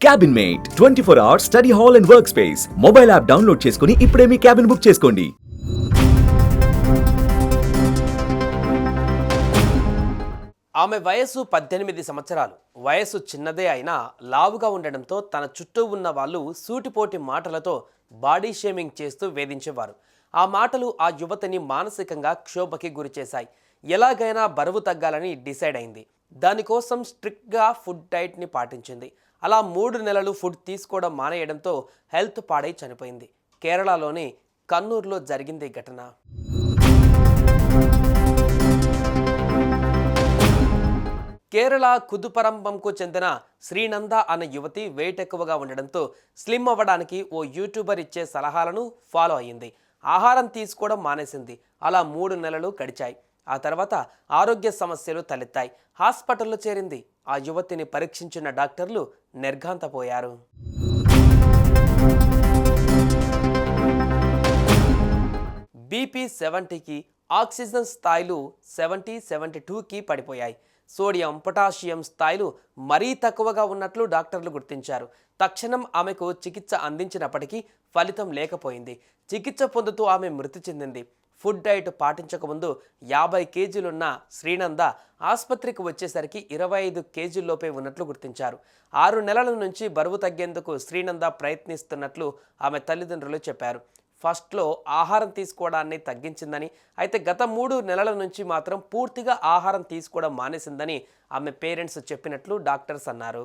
Cabin mate twenty four hours study hall and work space mobile app download చేసుకుని ఇప్పుడే మీ cabin book చేసుకోండి. ఆమె వయస్సు పద్దెనిమిది సంవత్సరాలు. వయస్సు చిన్నదే అయినా లావుగా ఉండడంతో తన చుట్టూ ఉన్న వాళ్ళు సూటిపోటి మాటలతో బాడీ షేమింగ్ చేస్తూ వేధించేవారు. ఆ మాటలు ఆ యువతని మానసికంగా క్షోభకి గురిచేశాయి. ఎలాగైనా బరువు తగ్గాలని డిసైడ్ అయింది. దానికోసం స్ట్రిక్ట్గా ఫుడ్ డైట్ని పాటించింది. అలా మూడు నెలలు ఫుడ్ తీసుకోవడం మానేయడంతో హెల్త్ పాడై చనిపోయింది. కేరళలోని కన్నూరులో జరిగింది ఈ ఘటన. కేరళ కుదుపరంబంకు చెందిన శ్రీనంద అనే యువతి వెయిట్ ఎక్కువగా ఉండడంతో స్లిమ్ అవ్వడానికి ఓ యూట్యూబర్ ఇచ్చే సలహాలను ఫాలో అయ్యింది. ఆహారం తీసుకోవడం మానేసింది. అలా మూడు నెలలు గడిచాయి. ఆ తర్వాత ఆరోగ్య సమస్యలు తలెత్తాయి. హాస్పిటల్లో చేరింది. ఆ యువతిని పరీక్షించిన డాక్టర్లు నిర్ఘాంతపోయారు. బీపీ సెవెంటీకి ఆక్సిజన్ స్థాయిలు సెవెంటీ సెవెంటీ టూకి పడిపోయాయి. సోడియం పొటాషియం స్థాయిలు మరీ తక్కువగా ఉన్నట్లు డాక్టర్లు గుర్తించారు. తక్షణం ఆమెకు చికిత్స అందించినప్పటికీ ఫలితం లేకపోయింది. చికిత్స పొందుతూ ఆమె మృతి చెందింది. ఫుడ్ డైట్ పాటించకముందు యాభై కేజీలున్న శ్రీనంద ఆసుపత్రికి వచ్చేసరికి ఇరవై ఐదు కేజీల్లోపే ఉన్నట్లు గుర్తించారు. ఆరు నెలల నుంచి బరువు తగ్గేందుకు శ్రీనంద ప్రయత్నిస్తున్నట్లు ఆమె తల్లిదండ్రులు చెప్పారు. ఫస్ట్లో ఆహారం తీసుకోవడాన్ని తగ్గించిందని అయితే గత మూడు నెలల నుంచి మాత్రం పూర్తిగా ఆహారం తీసుకోవడం మానేసిందని ఆమె పేరెంట్స్ చెప్పినట్లు డాక్టర్స్ అన్నారు.